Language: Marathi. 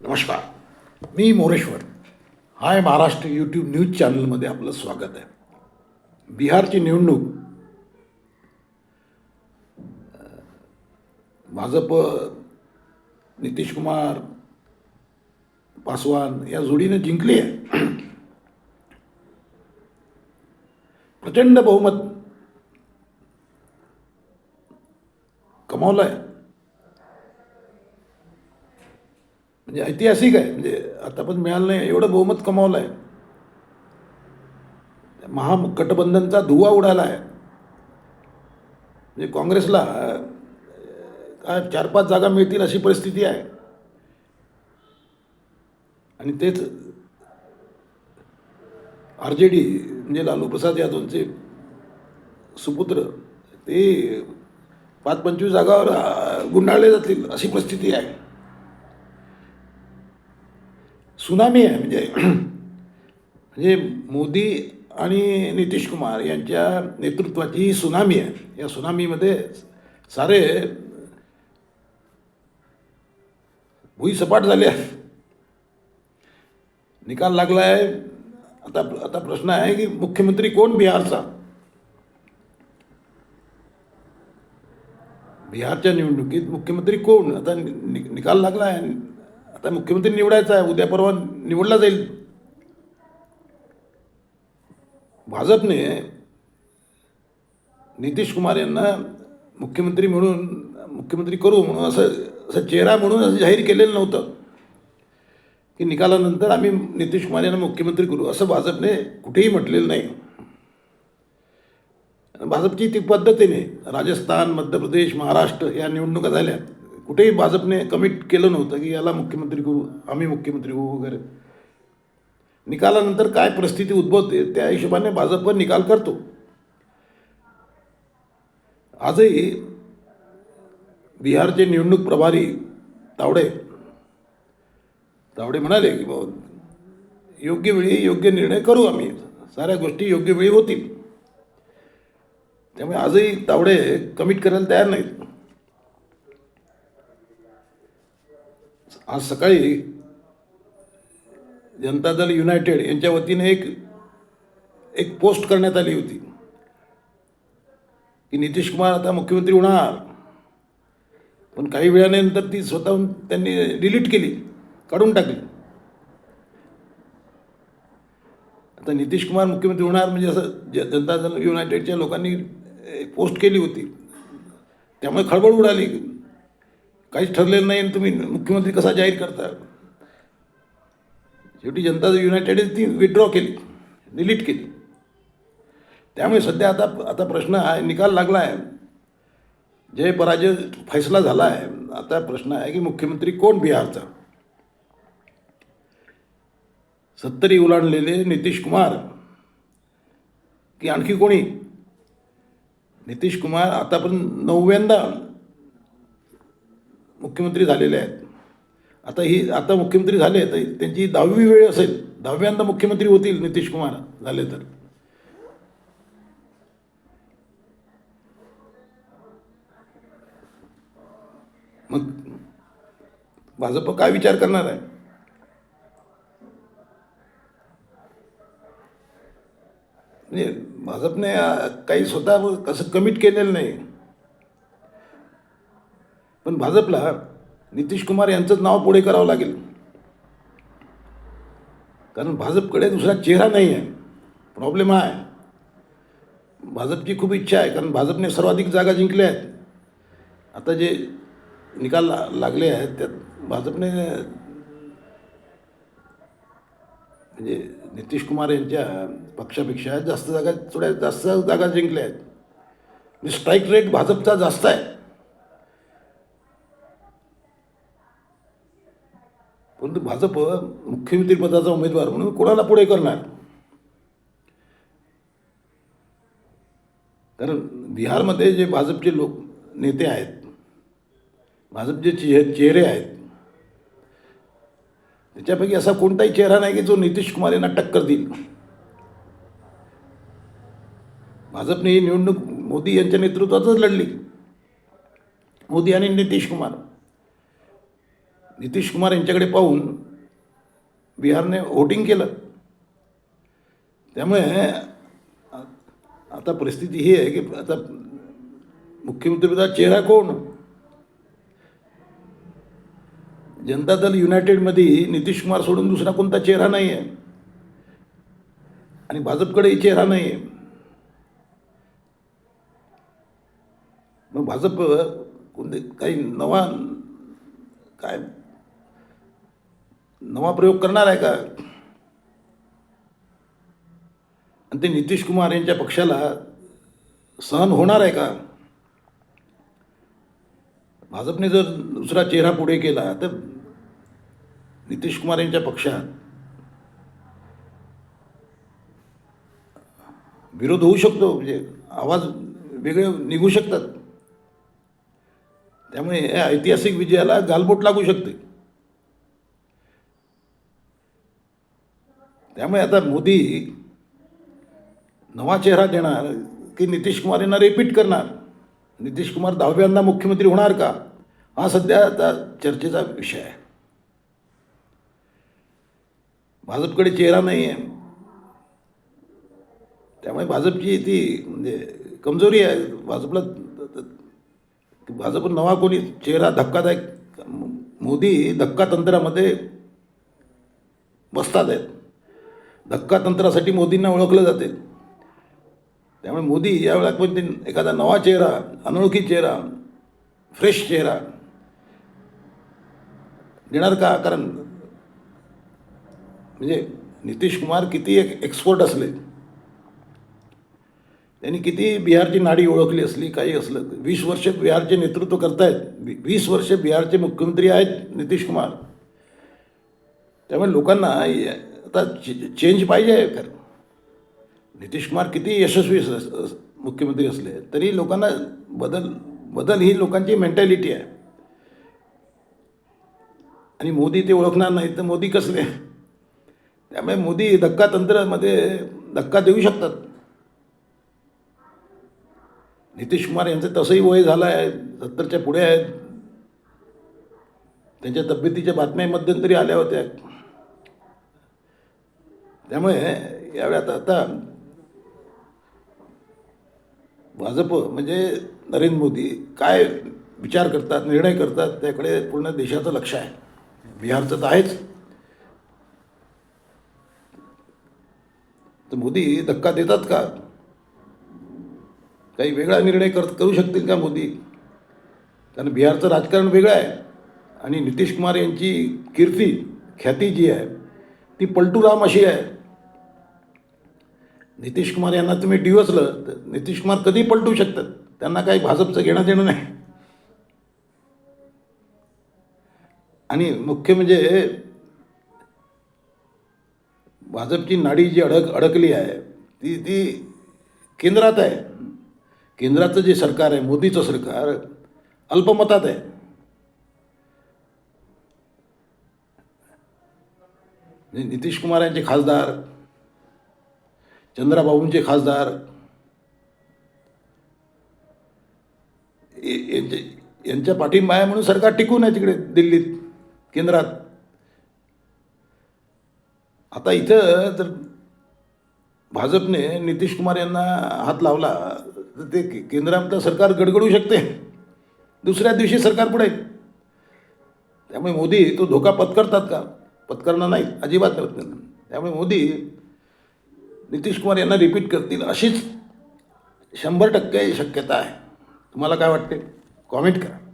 नमस्कार. मी Moreshwar. Hi Maharashtra YouTube news चॅनलमध्ये आपलं स्वागत आहे. बिहारची निवडणूक भाजप नितीश कुमार पासवान या जोडीने जिंकली आहे. प्रचंड बहुमत कमावलं आहे म्हणजे ऐतिहासिक आहे. म्हणजे आता पण मिळालं नाही एवढं बहुमत कमावलं आहे महागठबंधनचा धुवा उडाला आहे. म्हणजे काँग्रेसला काय चार पाच जागा मिळतील अशी परिस्थिती आहे. आणि तेच आर जे डी म्हणजे लालू प्रसाद यादवचे सुपुत्र ते पाच पंचवीस जागावर गुंडाळले जातील अशी परिस्थिती आहे. सुनामी आहे म्हणजे म्हणजे मोदी आणि नितीश कुमार यांच्या नेतृत्वाची ही सुनामी आहे. या सुनामीमध्ये सारे भुईसपाट झाले आहे निकाल लागला आहे आता आता प्रश्न आहे की मुख्यमंत्री कोण बिहारचा? बिहारच्या निवडणुकीत मुख्यमंत्री कोण? आता नि- नि- निकाल लागला आहे आता मुख्यमंत्री निवडायचा आहे उद्या परवा निवडला जाईल. भाजपने नितीश कुमार यांना मुख्यमंत्री म्हणून मुख्यमंत्री करू म्हणून असं असं चेहरा म्हणून असं जाहीर केलेलं नव्हतं. की निकालानंतर आम्ही नितीश कुमार यांना मुख्यमंत्री करू असं भाजपने कुठेही म्हटलेलं नाही. भाजपची ती पद्धतीने राजस्थान मध्य प्रदेश महाराष्ट्र या निवडणुका झाल्या. कुठेही भाजपने कमिट केलं नव्हतं की याला मुख्यमंत्री करू आम्ही मुख्यमंत्री होऊ वगैरे. निकालानंतर काय परिस्थिती उद्भवते त्या हिशोबाने भाजप निकाल करतो. आजही बिहारचे निवडणूक प्रभारी तावडे तावडे म्हणाले की बाबा योग्य वेळी योग्य निर्णय करू आम्ही. साऱ्या गोष्टी योग्य वेळी होतील. त्यामुळे आजही तावडे कमिट करायला तयार नाहीत. आज सकाळी जनता दल युनायटेड यांच्या वतीने एक एक पोस्ट करण्यात आली होती की नितीश कुमार आता मुख्यमंत्री होणार. पण काही वेळानंतर ती स्वतःहून त्यांनी डिलीट केली काढून टाकली. आता नितीश कुमार मुख्यमंत्री होणार म्हणजे असं ज- जनता दल युनायटेडच्या लोकांनी एक पोस्ट केली होती. त्यामुळे खळबळ उडाली. काहीच ठरलेलं नाही आणि तुम्ही मुख्यमंत्री कसा जाहीर करता? शेवटी जनता दल युनायटेड ती विड्रॉ केली. डिलीट केली. त्यामुळे सध्या आता आता प्रश्न आहे निकाल लागला आहे. जय पराजय फैसला झाला आहे. आता प्रश्न आहे की मुख्यमंत्री कोण बिहारचा? सत्तरी उलांडलेले नितीश कुमार. की आणखी कोणी? नितीश कुमार आतापर्यंत नवव्यांदा मुख्यमंत्री झालेले आहेत. आता ही आता मुख्यमंत्री झाले तर त्यांची दहावी वेळ असेल. दहाव्यांदा मुख्यमंत्री होतील नितीश कुमार झाले तर. मग भाजप काय विचार करणार आहे? म्हणजे भाजपने काही स्वतः कसं कमिट केलेलं नाही. पण भाजपला नितीश कुमार यांचंच नाव पुढे करावं लागेल. कारण भाजपकडे दुसरा चेहरा नाही आहे प्रॉब्लेम आहे. भाजपची खूप इच्छा आहे कारण भाजपने सर्वाधिक जागा जिंकल्या आहेत. आता जे निकाल ला लागले आहेत त्यात भाजपने म्हणजे नितीश कुमार यांच्या पक्षापेक्षा जास्त जागा थोड्या जास्त जागा जिंकल्या आहेत. म्हणजे स्ट्राईक रेट भाजपचा जास्त आहे. भाजप मुख्यमंत्रीपदाचा उमेदवार म्हणून कोणाला पुढे करणार? कारण बिहारमध्ये जे भाजपचे लोक नेते आहेत भाजपचे चेह चेहरे आहेत त्याच्यापैकी असा कोणताही चेहरा नाही की जो नितीश कुमार यांना टक्कर देईल. भाजपने ही निवडणूक मोदी यांच्या नेतृत्वातच लढली. मोदी आणि नितीश कुमार. नितीश कुमार यांच्याकडे पाहून बिहारने व्होटिंग केलं. त्यामुळे आता परिस्थिती ही आहे की आता मुख्यमंत्रीपदा चेहरा कोण? जनता दल युनायटेडमध्ये नितीश कुमार सोडून दुसरा कोणता चेहरा नाही आहे आणि भाजपकडेही चेहरा नाही आहे मग भाजप कोणते? काही नवा काय नवा प्रयोग करणार आहे का? आणि ते नितीश कुमार यांच्या पक्षाला सहन होणार आहे का? भाजपने जर दुसरा चेहरा पुढे केला तर नितीश कुमार यांच्या पक्षात विरोध होऊ शकतो म्हणजे आवाज वेगळे निघू शकतात. त्यामुळे या ऐतिहासिक विजयाला गालबोट लागू शकते. त्यामुळे आता मोदी नवा चेहरा देणार की नितीश कुमार यांना रिपीट करणार? नितीश कुमार दहाव्यांदा मुख्यमंत्री होणार का? हा सध्या आता चर्चेचा विषय आहे. भाजपकडे चेहरा नाही आहे त्यामुळे भाजपची ती म्हणजे कमजोरी आहे. भाजपला भाजप नवा कोणी चेहरा धक्कादायक मोदी धक्का तंत्रामध्ये बसतात आहेत. धक्का तंत्रासाठी मोदींना ओळखलं जाते. त्यामुळे मोदी यावेळेला म्हणजे पण एखादा नवा चेहरा अनोळखी चेहरा फ्रेश चेहरा देणार का? कारण म्हणजे नितीश कुमार किती एक एक्सपर्ट असले. त्यांनी किती बिहारची नाडी ओळखली असली काही असलं. वीस वर्ष बिहारचे नेतृत्व करतायत. वीस वर्ष बिहारचे मुख्यमंत्री आहेत नितीश कुमार. त्यामुळे लोकांना आता चेंज पाहिजे कारण नितीश कुमार किती यशस्वी मुख्यमंत्री असले तरी लोकांना बदल बदल ही लोकांची मेंटॅलिटी आहे. आणि मोदी ते ओळखणार नाही तर मोदी कसले? त्यामुळे मोदी धक्का तंत्रामध्ये धक्का देऊ शकतात. नितीश कुमार यांचं तसंही वय झालं आहे सत्तरच्या पुढे आहेत. त्यांच्या तब्येतीच्या बातम्या मध्यंतरी आल्या होत्या. त्यामुळे यावेळी आता भाजप म्हणजे नरेंद्र मोदी काय विचार करतात निर्णय करतात त्याकडे पूर्ण देशाचं लक्ष आहे. बिहारचं तर आहेच. तर मोदी धक्का देतात का? काही वेगळा निर्णय कर करू शकतील का मोदी? कारण बिहारचं राजकारण वेगळं आहे. आणि नितीश कुमार यांची कीर्ती ख्याती जी आहे ती पलटूराम अशी आहे. नितीश कुमार यांना तुम्ही डिवसलं तर नितीश कुमार कधी पलटू शकतात? त्यांना काही भाजपचं घेणं देणं नाही. आणि मुख्य म्हणजे भाजपची नाडी जी अडक अडकली आहे ती ती केंद्रात आहे. केंद्राचं जे सरकार आहे मोदीचं सरकार अल्पमतात आहे. नितीश कुमार यांचे खासदार चंद्राबाबूंचे खासदार यांचे यांच्या पाठिंबा आहे म्हणून सरकार टिकून आहे तिकडे दिल्लीत केंद्रात. आता इथं जर भाजपने नितीश कुमार यांना हात लावला तर ते केंद्रातलं सरकार गडगडू शकते. दुसऱ्या दिवशी सरकार पुढे. त्यामुळे मोदी तो धोका पत्करतात का? पत्करणार नाही अजिबात नाही. त्यामुळे मोदी नितीश कुमार यांना रिपीट करतील अशीच शंभर टक्के शक्यता आहे. तुम्हाला काय वाटते? कॉमेंट करा.